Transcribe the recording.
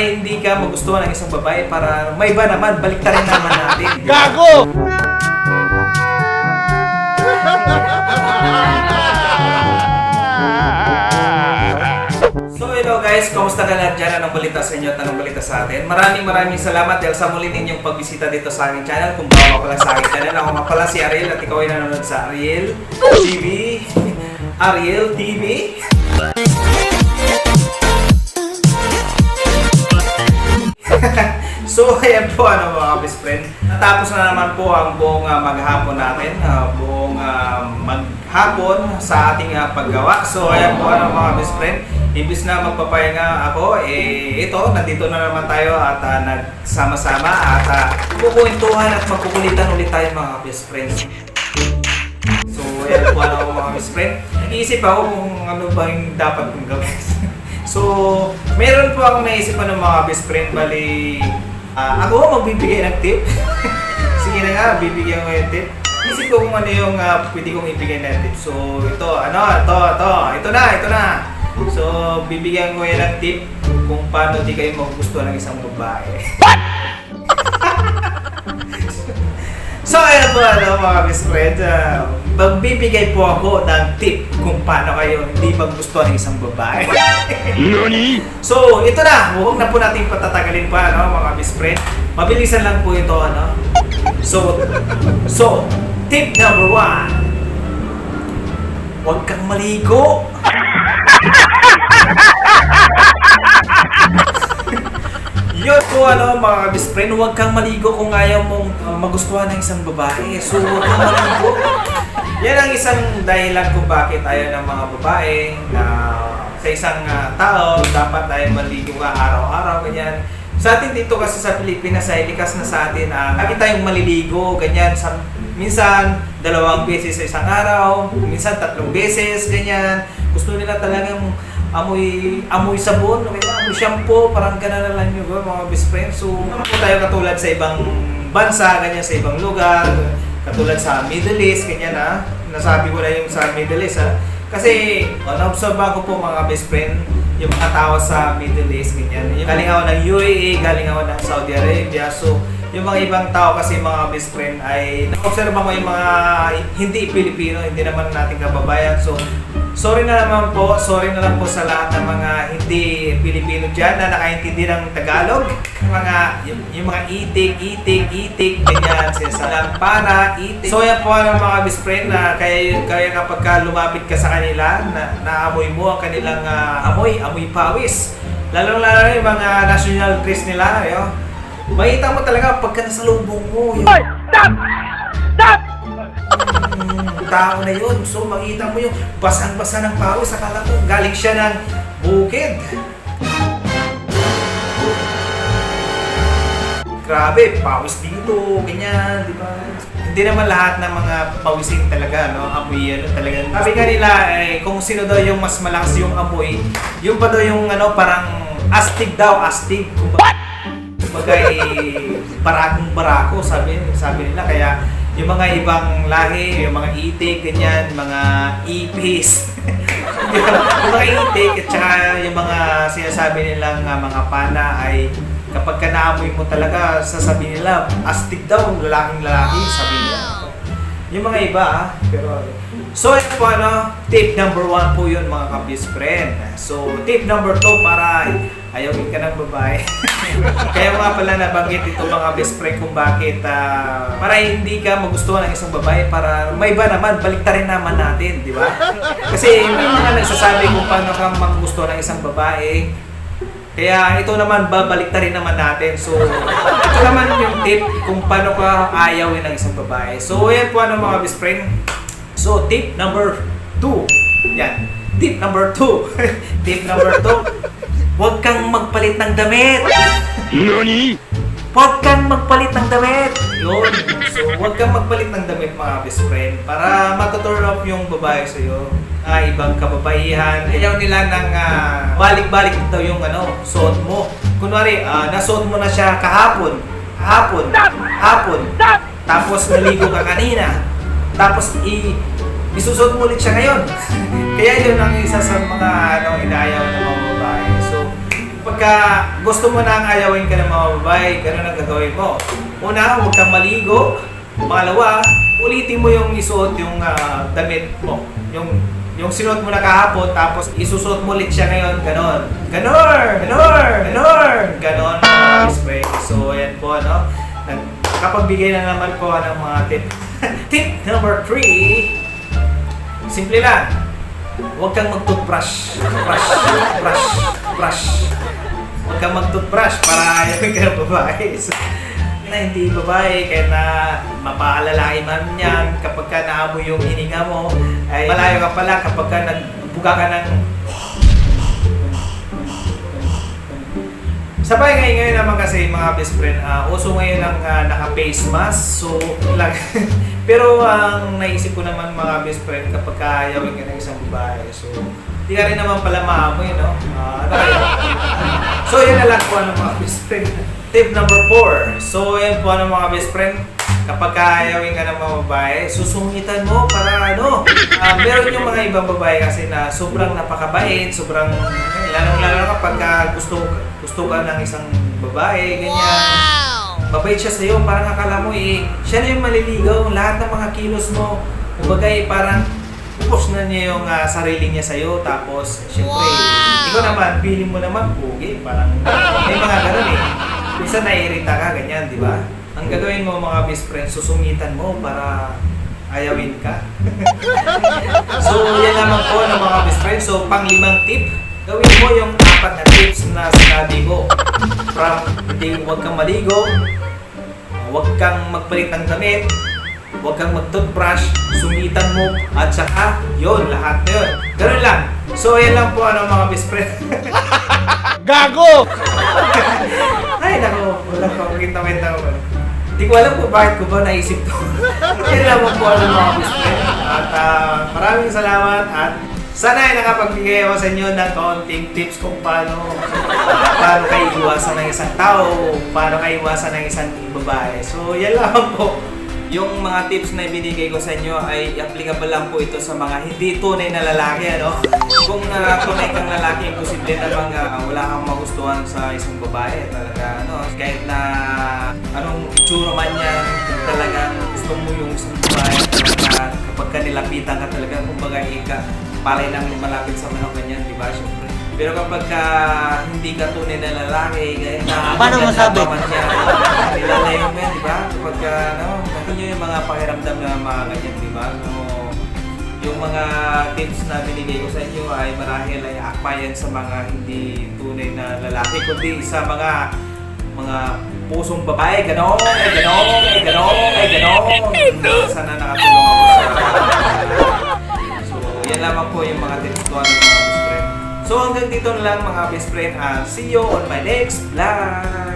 hindi ka magustuhan ng isang babae para may iba naman, baliktarin naman natin. Gago! So hello guys, kamusta ka lahat dyan? Anong balita sa inyo at anong balita sa atin? Maraming maraming salamat dahil sa muli ninyong pagbisita dito sa aking channel. Kung bago ka pala sa aking channel, ako nga pala si Ariel at ikaw ay nanonood sa Ariel TV. Ariel TV. so ayan po ano mga best friend. Natapos na naman po ang buong ah, maghapon natin, ah, buong ah, maghapon sa ating ah, paggawa. So ayan po ano mga best friend. Imbis na magpapahinga ako, eh ito, nandito na naman tayo at ah, nagsama-sama at uh, kukwentuhan at magkukulitan ulit tayo mga best friends. So, ayan po ano mga best friend. Nag-iisip ako kung ano ba yung dapat kong gawin. so, meron po akong naisip ano mga best friend. Bali, ah, ako magbibigay ng tip. Sige na nga, bibigyan ko yung tip. Isip ko kung ano yung ah, pwede kong ibigay na tip. So, ito, ano, ito, ito, ito na, ito na. So, bibigyan ko yan ng tip kung paano di kayo magugustuhan ng isang babae. So, ayan po ano mga best friend. Uh, magbibigay po ako ng tip kung paano kayo hindi magustuhan ng isang babae. NANI? so, ito na. Huwag na po natin patatagalin pa, ano, mga best friend. Mabilisan lang po ito, ano. So, so, tip number one. Huwag kang maligo. Yun po ano mga best friend, huwag kang maligo kung ayaw mong uh, magustuhan ng isang babae. So huwag kang maligo. Yan ang isang dahilan kung bakit ayaw ng mga babae na sa isang uh, tao dapat ay maligo ka araw-araw, ganyan. Sa atin dito kasi sa Pilipinas ay likas na sa atin uh, lagi tayong maliligo, ganyan. Sa, minsan dalawang beses sa isang araw, minsan tatlong beses, ganyan. Gusto nila talagang amoy amoy sabon, okay amoy shampoo, parang ganun na lang ba, mga best friends. So, po tayo katulad sa ibang bansa, ganyan sa ibang lugar, katulad sa Middle East, ganyan ha. Nasabi ko na yung sa Middle East ha. Kasi, oh, na-observe ko po mga best friend, yung mga tao sa Middle East, ganyan. Yung galing ako ng UAE, galing ako ng Saudi Arabia, so yung mga ibang tao kasi mga best friend ay na-observe ko yung mga hindi Pilipino, hindi naman natin kababayan. So, Sorry na naman po, sorry na lang po sa lahat ng mga hindi Pilipino dyan na nakaintindi ng Tagalog. Yung mga, yung, yung mga itik, itik, itik, ganyan, sinasalang para, itik. So yan po ang mga best friend na kaya, kaya kapag ka lumapit ka sa kanila, na, naamoy mo ang kanilang ah, amoy, amoy pawis. Lalo-lalo na yung mga national dress nila, yo. Makita mo talaga pagka nasa lubong mo. Stop! Stop! Tao na yun. So makita mo yung basang-basa ng pawis. Akala ko galing siya ng bukid. Grabe, pawis dito, ganyan, di ba? Hindi naman lahat ng mga pawisin talaga, no? Amoy, ano, talaga. Sabi nga nila, eh, kung sino daw yung mas malakas yung amoy, yung pa daw yung, ano, parang astig daw, astig. Kumbaga, kumbaga eh, barakong barako, sabi, sabi nila. Kaya, yung mga ibang lahi, yung mga itik, ganyan, mga ipis. yung mga itik at saka yung mga sinasabi nilang uh, mga pana ay kapag ka naamoy mo talaga, sasabihin nila, astig daw, lalaking lalaki, sabi nila. Yung mga iba, ah, pero... So, ito po ano, tip number one po yun mga kabis friend. So, tip number two para ayawin ka ng babae. Kaya nga pala nabanggit ito mga best friend kung bakit ah, para hindi ka magustuhan ng isang babae para may iba naman, baliktarin naman natin, di ba? Kasi hindi mga nagsasabi kung paano ka magustuhan ng isang babae. Kaya ito naman, babaliktarin naman natin. So, ito naman yung tip kung paano ka ayawin ng isang babae. So, yan po ano mga best friend. So, tip number two. Yan. Tip number two. tip number two. Huwag kang magpalit ng damit. NANI? Huwag kang magpalit ng damit. Yun. So, huwag kang magpalit ng damit mga best friend para matuturn off yung babae sa'yo. Ah, ibang kababaihan. Ayaw nila ng ah, balik-balik daw yung ano, suot mo. Kunwari, ah, nasuot mo na siya kahapon. Kahapon. Hapon. Tapos naligo ka kanina. Tapos i isusuot mo ulit siya ngayon. Kaya yun ang isa sa mga ano, inaayaw ng mga Pagka gusto mo nang ayawin ka ng mga babae, ganun ang gagawin mo. Una, huwag kang maligo. Pangalawa, ulitin mo yung isuot yung ah, damit mo. Yung yung sinuot mo na kahapon, tapos isusuot mo ulit siya ngayon, ganon. Ganon! Ganon! Ganon! Ganon, mga spray. So, ayan po, ano. Nakapagbigay na naman po ng mga tip. tip number 3. Simple lang. Huwag kang mag-toothbrush. Brush, brush, brush. Huwag kang mag-toothbrush para ayaw ka babae. So, na hindi babae, kaya na mapaalalain man yan kapag ka naamoy yung hininga mo, ay malayo ka pala kapag ka nagbuga ka ng Sabay ngayon ngayon naman kasi mga best friend, ah, uso ngayon ang ah, naka-face mask. So, lang. Pero ang naisip ko naman mga best friend kapag kaayawin ka ng isang babae. So, di ka rin naman pala maamoy, no? Ano kaya? So, yun na lang po ano mga best friend. Tip number 4. So, yan po ano mga best friend. Kapag kaayawin ka ng mga babae, susungitan mo para ano. ah, meron yung mga ibang babae kasi na sobrang napakabait, sobrang, lalong-lalo kapag ka gusto, gusto ka ng isang babae, ganyan. Mabait siya sa'yo, parang akala mo eh, siya na yung maliligaw, lahat ng mga kilos mo. Kumbaga eh, parang push na niya yung ah, sarili niya sa'yo, tapos syempre, ikaw naman, feeling mo naman, pugi, parang may mga ganun eh. Minsan naiirita ka, ganyan, di ba? Ang gagawin mo mga best friend, susungitan mo para ayawin ka. so, yan naman po ng mga best friend. So, pang limang tip, gawin mo yung apat na tips na sinabi ko. From, hindi, huwag kang maligo, huwag kang magpalit ng damit, huwag kang mag-toothbrush, sumitan mo, at saka, yun, lahat na yun. Ganun lang. So, yan lang po ano mga best friend. Gago! Ay, nako, wala ko, magkita-kita ko. Hindi ko alam kung bakit ko ba naisip to. yan lang po ano mga best friend. At ah, maraming salamat at sana ay nakapagbigay ako sa inyo ng kaunting tips kung paano paano kayo iwasan ng isang tao, paano kayo iwasan ng isang babae. So, yan lang po. Yung mga tips na ibinigay ko sa inyo ay applicable lang po ito sa mga hindi tunay na lalaki, ano? Kung uh, tunay kang lalaki, posible namang uh, wala kang magustuhan sa isang babae. Talaga, ano? Kahit na anong itsura man yan, talagang gusto mo yung isang babae, talaga kapag ka nilapitan ka talaga, kumbaga ika, palay nang malapit sa manok ganyan, di ba? Siyempre. Pero kapag ka hindi ka tunay na lalaki, kaya na Paano masabi? yan, nilalayo mo yan, di ba? Kapag ka, ano, nakita nyo yung mga pakiramdam na mga ganyan, di ba? So, yung mga tips na binigay ko sa inyo ay marahil ay akma yan sa mga hindi tunay na lalaki, kundi sa mga mga pusong babae, ganon, ay ganon, ay ganon, ay ganon. Sana nakatulong ako sa So, yan lamang po yung mga tips ko ng mga best friend. So, hanggang dito na lang mga best friend. I'll see you on my next vlog.